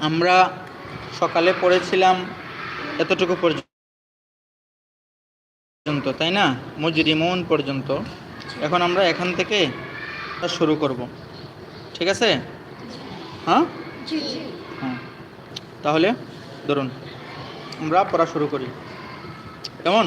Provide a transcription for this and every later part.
আমরা সকালে পড়েছিলাম এতটুকু পর্যন্ত তাই না? মুজরিমুন পর্যন্ত। এখন আমরা এখান থেকে শুরু করব। ঠিক আছে? হ্যাঁ? হ্যাঁ। তাহলে ধরুন আমরা পড়া শুরু করি। কেমন?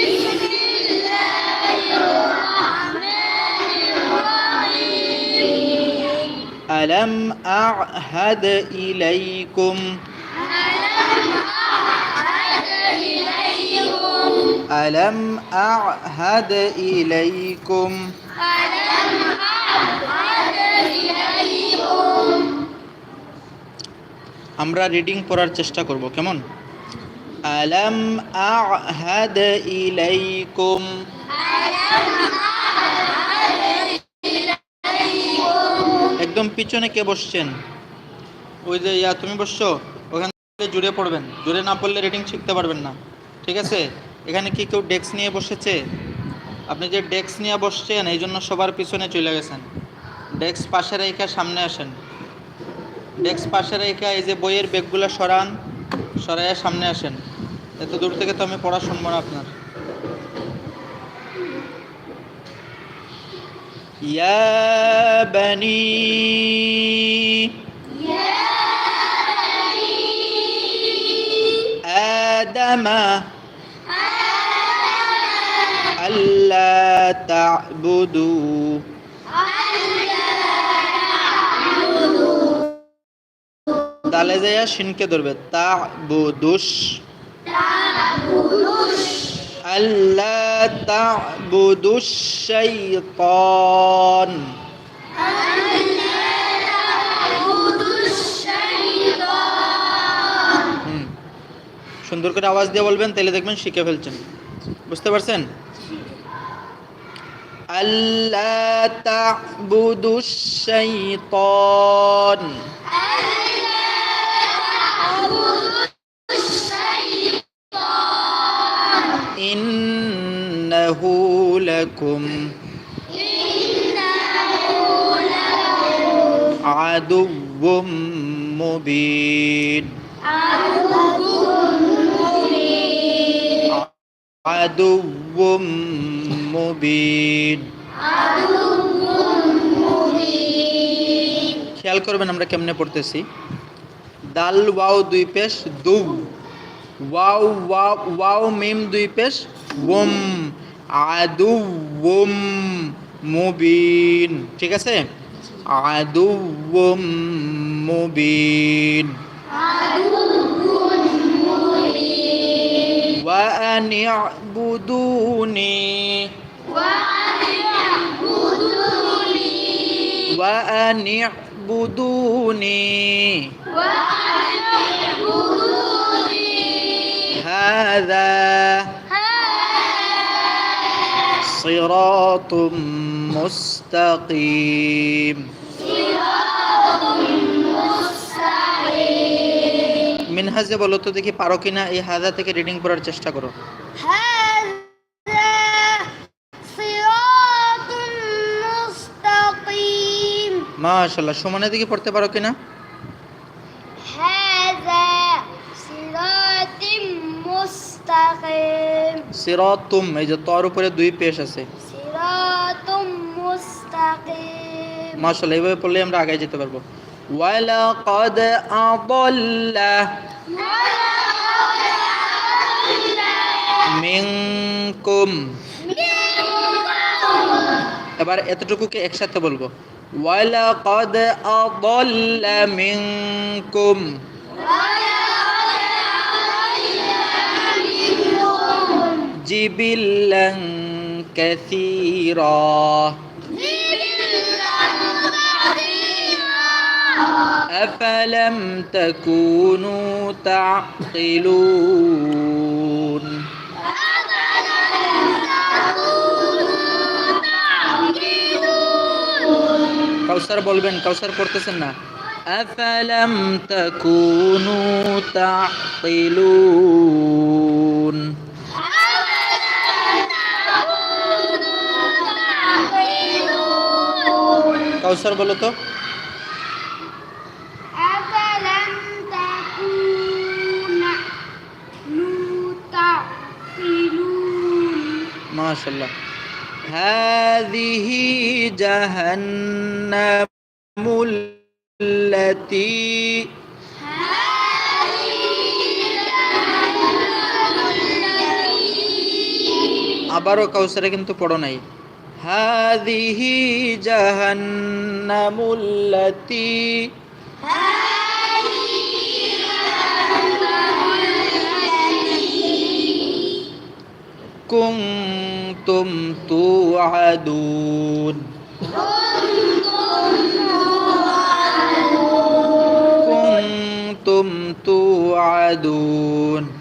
ألم أعهد إليكم ألم أعهد إليكم আমরা রিডিং পড়ার চেষ্টা করব কেমন আলাম আহাদ ইলাইকুম একদম পিছনে কে বসছেন? ওই যে, ইয়া, তুমি বসছো? ওখান থেকে জুড়ে পড়বেন। জুড়ে না পড়লে রিডিং শিখতে পারবেন না। ঠিক আছে? এখানে কি কেউ ডেস্ক নিয়ে বসেছে? আপনি যে ডেস্ক নিয়ে বসছেন, এই জন্য সবার পিছনে চলে গেছেন। ডেস্ক পাশে রেখে সামনে আসেন। ডেস্ক পাশে রেখে এই যে বইয়ের ব্যাগগুলো সরান, সরাইয়া সামনে আসেন। এত দূর থেকে তো আমি পড়া শুনব না আপনার। يا بني آدم ألا تعبدوا দালে যাইয়া শিনকে ধরবে তা বুদুস আল্লা তা'বুদুশ শাইতান হুম সুন্দর করে আওয়াজ দিয়ে বলবেন তাহলে দেখবেন শিখে ফেলছেন বুঝতে পারছেন আল্লাহ তা'বুদুশ শাইতান إنه لكم عدو مبين عدو مبين খেয়াল করবেন আমরা কেমনে পড়তেছি দাল ওয়াও দুই পেশ দু ওয়াও ওয়াও ওয়াও মিম দুই পেশ ওম আদু ওম মুবিন ঠিক আছে আদু ওম মুবিন وأن اعبدوني وأن اعبدوني هذا صراط مستقيم মিনহাজে বলো তো দেখি পারো কিনা এই হাজা থেকে রিডিং করার চেষ্টা করো هذا صراط مستقيم মাশাল্লাহ সমানে দিকে পড়তে পারো কিনা هذا صراط مستقيم সিরাতুম এই যে তর উপরে দুই পেশ আছে صراط مستقيم মাশাল্লাহ এইভাবে পড়লে আমরা আগে যেতে পারবো ওয়ালাকাদ আদাল্লা মিনকুম এবার এতটুকুকে একসাথে বলবো ওয়ালাকাদ আদাল্লা মিনকুম جبلا كثيرا. أفلم تكونوا تعقلون؟ কাউসার বলবেন কাউসার পড়তেছেন না أفلم تكونوا تعقلون؟ কাউসার বলো তো أفلم تكونوا تعقلون মাশাল্লাহ هذه جهنم التي আবারও কাউসারে কিন্তু পড়ো নাই هذه جهنم التي كنتم توعدون. كنتم توعدون.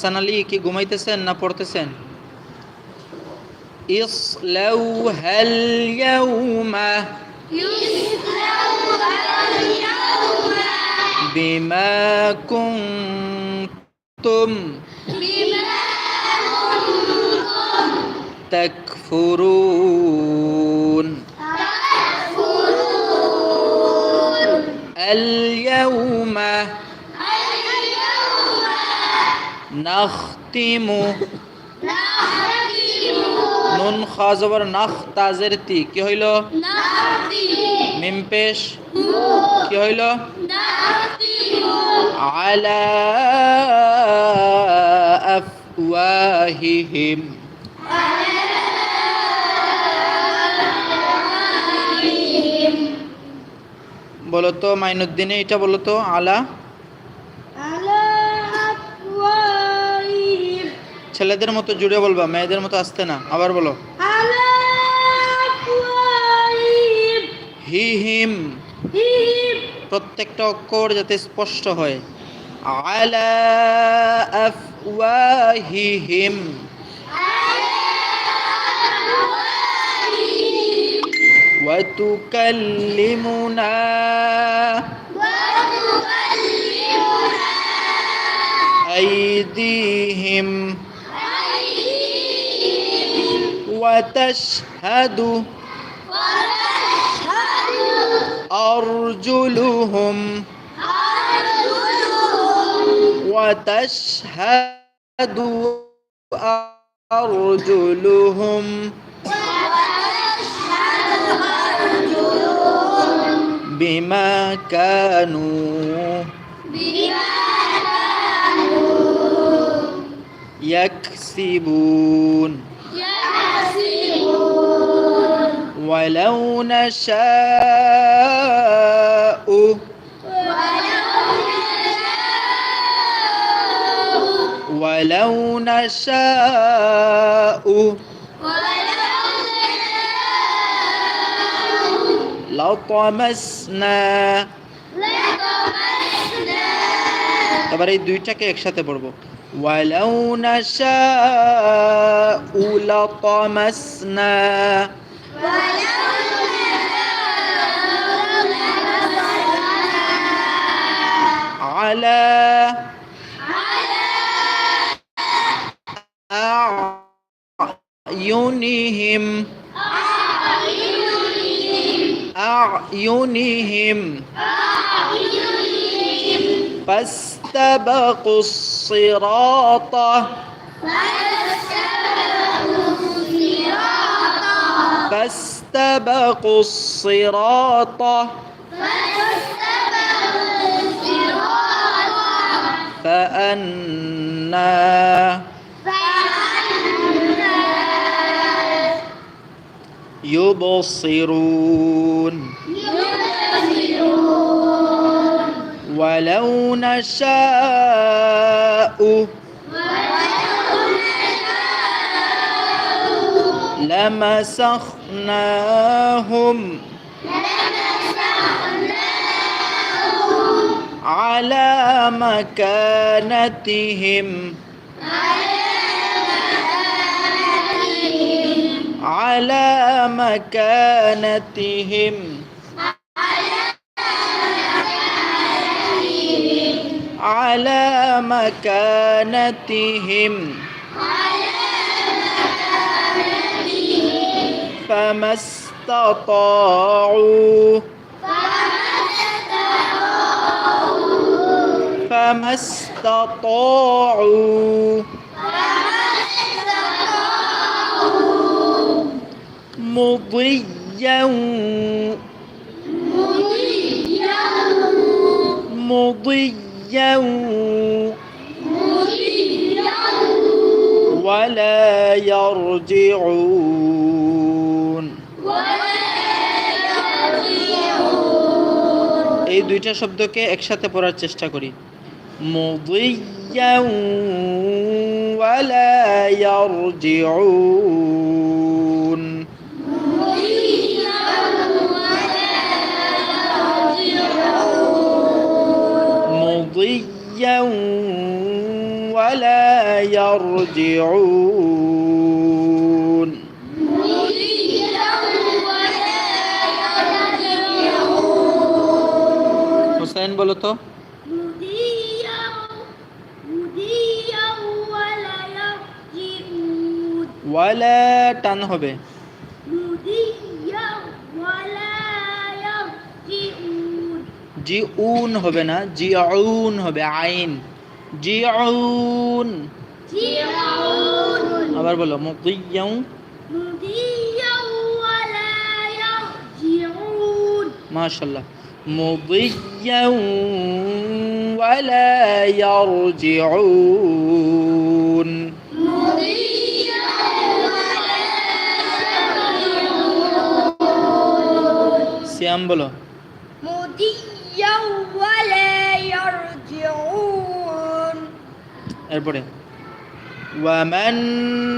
হাসান আলী কি ঘুমাইতেছেন না পড়তেছেন ইসলাউহা আল-ইয়াওমা বিমা কুনতুম تكفرون নাখতিমু। নুন খাজবর নাখ তাজের তি কি হইল? মিম পেশ। কি হইল? আলা আফওয়াহিহিম। বলতো মাইনুদ্দিনে এটা বলতো আলা ছেলেদের মতো জুড়ে বলবা মেয়েদের মতো আসতে না আবার বলো على أفواههم হি হিম هم প্রত্যেকটা অক্ষর যাতে স্পষ্ট হয় আলা আফওয়াহিহিম وتكلمنا أيديهم وتشهد أرجلهم وتشهد أرجلهم بما كانوا يكسبون. ولو نشاء ولو نشاء لطمسنا এবার এই দুইটাকে একসাথে পড়বো ولو نشاء لطمسنا. ولو نشاء لطمسنا على على أعينهم. أعينهم. أعينهم, أعينهم فاستبقوا الصراط فاستبقوا الصراط. فأنا يبصرون. ولو نشاء. لمسخناهم على مكانتهم على مكانتهم على مكانتهم. فما استطاعوا. فما استطاعوا. مضيا. مضيا. ولا يرجعون এই দুইটা শব্দকে একসাথে পড়ার চেষ্টা করি মুদিয়া ওয়ালা ইয়ারজিউন مضيا ولا يرجعون হুসাইন বলো তো مضيا مضيا ولا يرجعون ওয়ালা টান হবে مضيا জি উন হবে না জি আউন হবে আইন জি আউন يرجعون আবার বলো মুদিয়া مضيا ولا يرجعون মাশাল্লাহ মুদিয়া ولا يرجعون مضيا সিয়াম বলো এরপরে ومن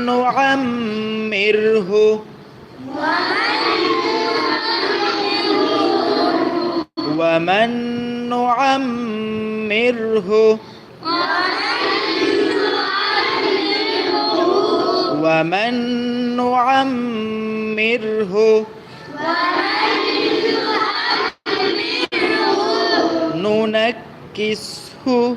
نعمره ومن نعمره ومن نعمره ننكسه ننكسه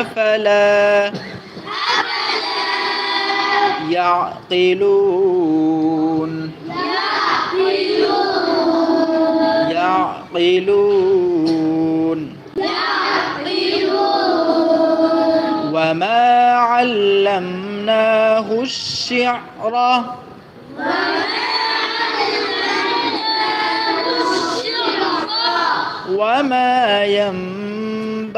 أفلا يعقلون يعقلون وما علمناه الشعر وما ينبغي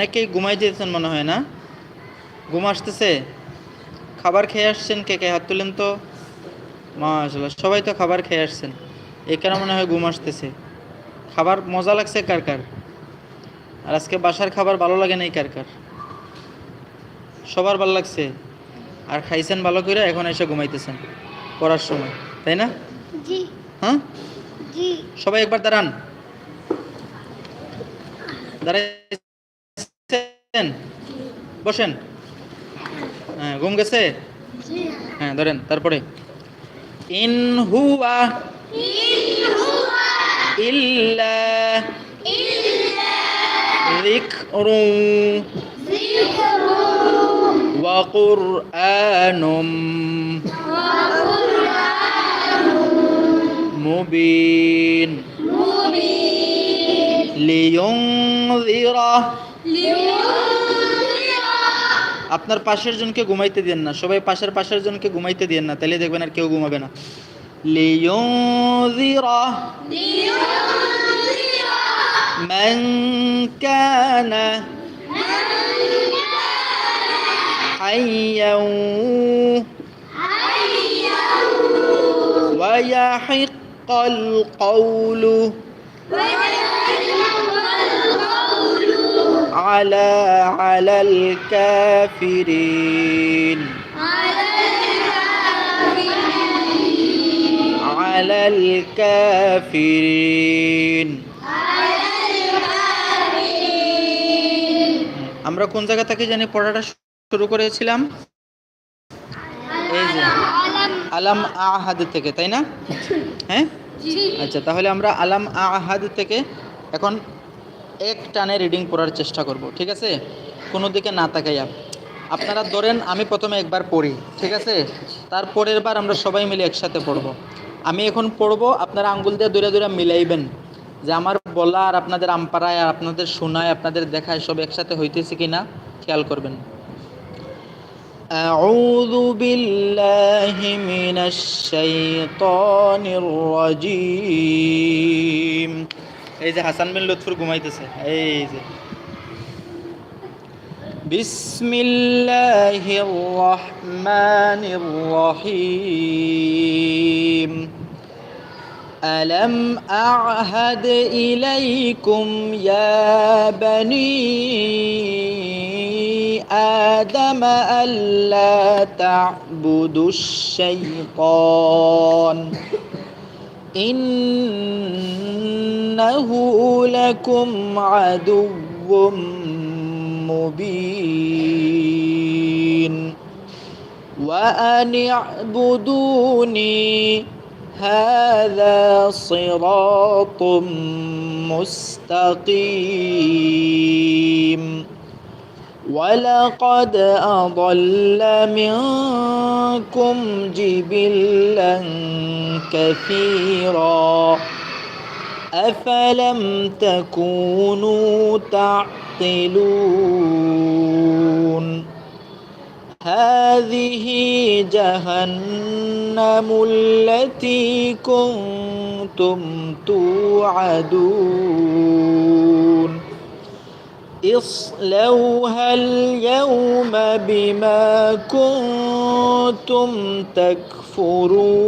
অনেকেই ঘুমাই দিয়েছেন মনে হয় না? ঘুম আসতেছে। খাবার খেয়ে আসছেন কে কে? হাত তুলেন তো। মাশাল্লাহ সবাই তো খাবার খেয়ে আসছেন। এই কারণে মনে হয় ঘুম আসতেছে। খাবার মজা লাগছে কার কার? আর আজকে বাসার খাবার ভালো লাগে নাই কার কার? সবার ভালো লাগছে। আর খাইছেন ভালো করে এখন এসে ঘুমাইতেছেন পড়ার সময় তাই না? হ্যাঁ? সবাই একবার দাঁড়ান। দাঁড়াইছেন বসেন হ্যাঁ ঘুম গেছে জি হ্যাঁ ধরেন তারপরে ইন হুয়া ইল্লা যিকরুন وقرآن مبين لينذر আপনার পাশের জনকে ঘুমাইতে দেন না সবাই পাশের পাশের জনকে ঘুমাইতে দেন না তাহলে দেখবেন আর কেউ ঘুমাবে না لينذر من كان حيا ويحق القول على على الكافرين على الكافرين আমরা কোন জায়গা থেকে জানি পড়াটা শুরু করেছিলাম এই যে আলাম আহাদ থেকে তাই না হ্যাঁ আচ্ছা তাহলে আমরা আলাম আহাদ থেকে এখন এক টানে রিডিং পড়ার চেষ্টা করব ঠিক আছে কোনো দিকে না তাকাইয়া আপনারা ধরেন আমি প্রথমে একবার পড়ি ঠিক আছে তারপরের বার আমরা সবাই মিলে একসাথে পড়ব আমি এখন পড়ব আপনারা আঙ্গুল দিয়ে দূরে দূরে মিলাইবেন যে আমার বলা আর আপনাদের আমপাড়ায় আর আপনাদের শোনায় আপনাদের দেখায় সব একসাথে হইতেছে কি না খেয়াল করবেন أعوذ بالله من الشيطان الرجيم এই যে হাসান বিন লুৎফুর ঘুমাইতেছে এই যে بسم الله الرحمن الرحيم ألم أعهد إليكم يا بني آدم ألا تعبدوا الشيطان إنه لكم عدو مبين. وأن اعبدوني هذا صراط مستقيم. ولقد أضل منكم جبلا كثيرا. أفلم تكونوا تعقلون؟ هذه جهنم التي كنتم توعدون. اصلوها اليوم بما كنتم تكفرون.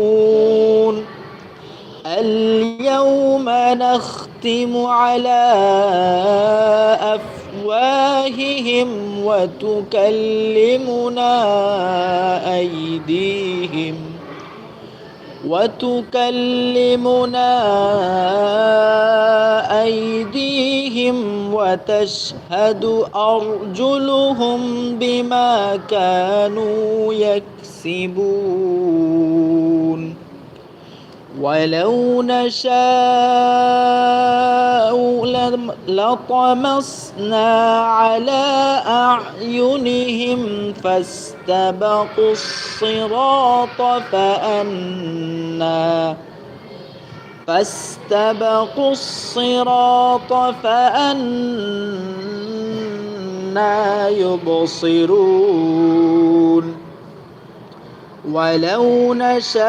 اليوم نختم على أفواههم وتكلمنا أيديهم. وتكلمنا أيديهم وتشهد أرجلهم بما كانوا يكسبون. ولو نشاء لطمسنا على أعينهم فاستبقوا الصراط فأنا فاستبقوا الصراط فأنا يبصرون. ولو نشاء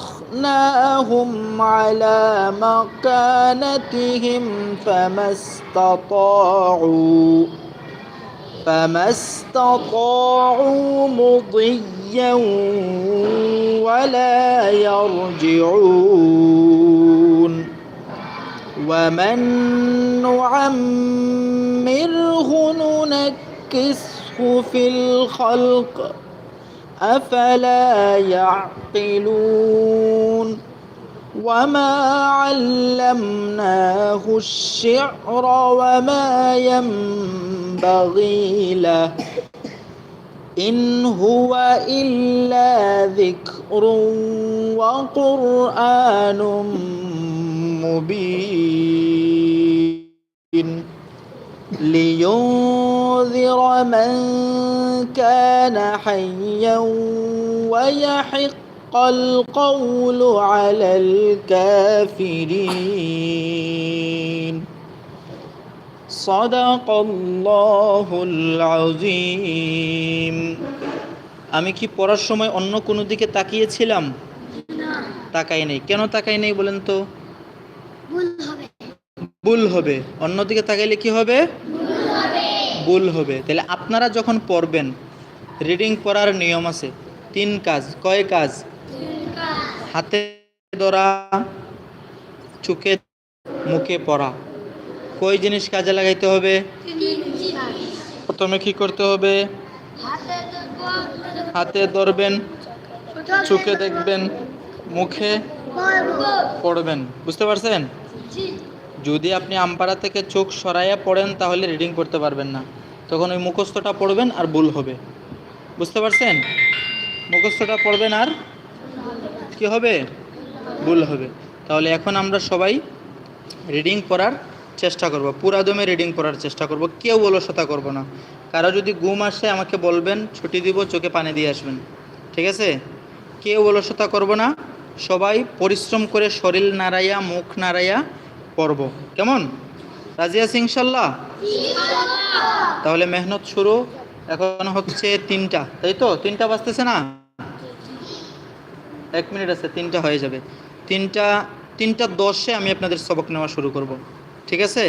لمسخناهم على مكانتهم فما استطاعوا فما استطاعوا مضيا ولا يرجعون. ومن نعمره ننكسه في الخلق أفلا يعقلون وما علمناه الشعر وما ينبغي له إن هو إلا ذكر وقرآن مبين لينذر لينذر من كان حيا ويحق القول على الكافرين صدق الله العظيم আমি কি পড়ার সময় অন্য কোনো দিকে তাকিয়েছিলাম না তাকাই নেই কেন তাকাই নেই বলেন তো ভুল হবে ভুল হবে অন্যদিকে তাকাইলে কি হবে ভুল হবে। তাহলে আপনারা যখন পড়বেন রিডিং পড়ার নিয়ম আছে, তিন কাজ, কয় কাজ? হাতে ধরা, চোখে মুখে পড়া। কই জিনিস কাজে লাগাইতে হবে? প্রথমে কি করতে হবে? হাতে ধরবেন, চোখে দেখবেন, মুখে পড়বেন। বুঝতে পারছেন? যদি আপনি আমপাড়া থেকে চোখ সরাইয়া পড়েন, তাহলে রিডিং করতে পারবেন না। তখন ওই মুখস্থটা পড়বেন আর ভুল হবে। বুঝতে পারছেন? মুখস্থটা পড়বেন আর কি হবে? ভুল হবে। তাহলে এখন আমরা সবাই রিডিং করার চেষ্টা করব। পুরা দমে রিডিং করার চেষ্টা করব। কেউ অলসতা করব না। কারও যদি ঘুম আসে, আমাকে বলবেন, ছুটি দিব, চোখে পানি দিয়ে আসবেন। ঠিক আছে? কেউ অলসতা করব না। সবাই পরিশ্রম করে শরীর নাড়াইয়া, মুখ নাড়াইয়া পড়ব কেমন? রাজি আছি ইনশাল্লাহ। তাহলে মেহনত শুরু। এখন হচ্ছে তিনটা। তাই তো? তিনটা বাজতেছে না? এক মিনিট আছে তিনটা হয়ে যাবে। তিনটা তিনটা দশে আমি আপনাদের সবক নেওয়া শুরু করব। ঠিক আছে?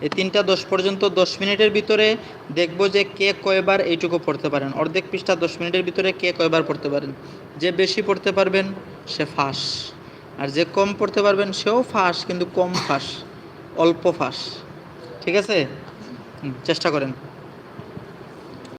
এই তিনটা দশ পর্যন্ত দশ মিনিটের ভিতরে দেখব যে কে কয়বার এইটুকু পড়তে পারেন। অর্ধেক পৃষ্ঠা দশ মিনিটের ভিতরে কে কয়বার পড়তে পারেন? যে বেশি পড়তে পারবেন সে ফাঁস। আর যে কম পড়তে পারবেন সেও ফাঁস, কিন্তু কম ফাঁস, অল্প ফাঁস। ঠিক আছে? চেষ্টা করেন।